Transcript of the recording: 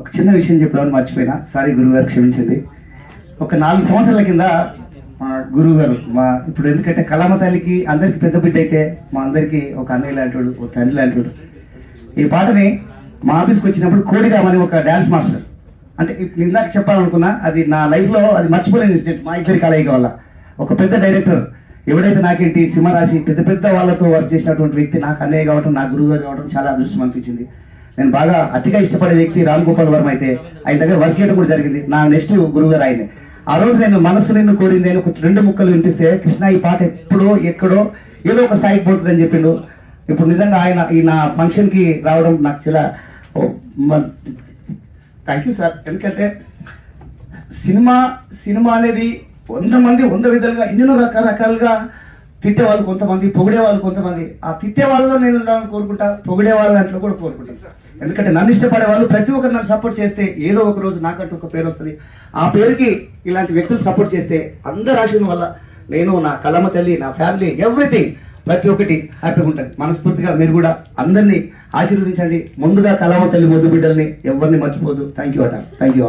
ఒక చిన్న విషయం చెప్దామని మర్చిపోయినా. సారీ గురువుగారు క్షమించండి. ఒక నాలుగు సంవత్సరాల కింద మా గురువు గారు మా ఇప్పుడు ఎందుకంటే కళామ తల్లికి అందరికి పెద్ద బిడ్డ అయితే మా అందరికీ ఒక అన్నయ్య లాంటివాడు ఒక తండ్రి లాంటివాడు ఈ పాటని మా ఆఫీస్కి వచ్చినప్పుడు కోడిరామని ఒక డ్యాన్స్ మాస్టర్ అంటే ఇప్పుడు ఇందాక చెప్పాలనుకున్నా అది నా లైఫ్లో అది మర్చిపోలేని ఇన్సిడెంట్ మా ఇద్దరి కలయిక వల్ల. ఒక పెద్ద డైరెక్టర్ ఎవడైతే నాకేంటి సింహరాశి పెద్ద పెద్ద వాళ్ళతో వర్క్ చేసినటువంటి వ్యక్తి నాకు అన్నయ్య కావడం నా గురువు గారు కావడం చాలా అదృష్టం అనిపించింది. నేను బాగా అతిగా ఇష్టపడే వ్యక్తి రామ్ గోపాల్ వర్మ అయితే ఆయన దగ్గర వర్క్ చేయడం కూడా జరిగింది. నా నెక్స్ట్ గురువు గారు ఆయనే. ఆ రోజు నేను మనసు నిన్ను కోరింది అని రెండు ముక్కలు వినిపిస్తే కృష్ణ ఈ పాట ఎప్పుడో ఎక్కడో ఏదో ఒక స్థాయికి పోతుందని చెప్పిండు. ఇప్పుడు నిజంగా ఆయన ఈ నా ఫంక్షన్కి రావడం నాకు చాలా థ్యాంక్ యూ సార్. ఎందుకంటే సినిమా సినిమా అనేది వంద మంది వంద విధాలుగా ఎన్నెన్నో రకరకాలుగా తిట్టే వాళ్ళు కొంతమంది పొగిడే వాళ్ళు కొంతమంది. ఆ తిట్టే వాళ్ళలో నేను కోరుకుంటా పొగిడే వాళ్ళ దాంట్లో కూడా కోరుకుంటాను సార్ ఎందుకంటే నన్ను ఇష్టపడే వాళ్ళు ప్రతి ఒక్కరు నన్ను సపోర్ట్ చేస్తే ఏదో ఒక రోజు నాకంటూ ఒక పేరు వస్తుంది. ఆ పేరుకి ఇలాంటి వ్యక్తులు సపోర్ట్ చేస్తే అందరు ఆశయం వల్ల నేను నా కలమ తల్లి నా ఫ్యామిలీ ఎవ్రీథింగ్ ప్రతి ఒక్కటి హ్యాపీగా ఉంటుంది. మనస్ఫూర్తిగా మీరు కూడా అందరినీ ఆశీర్వదించండి. ముందుగా కలమ తల్లి ముద్దు బిడ్డల్ని ఎవరిని మర్చిపోదు. థ్యాంక్ యూ అట. Thank you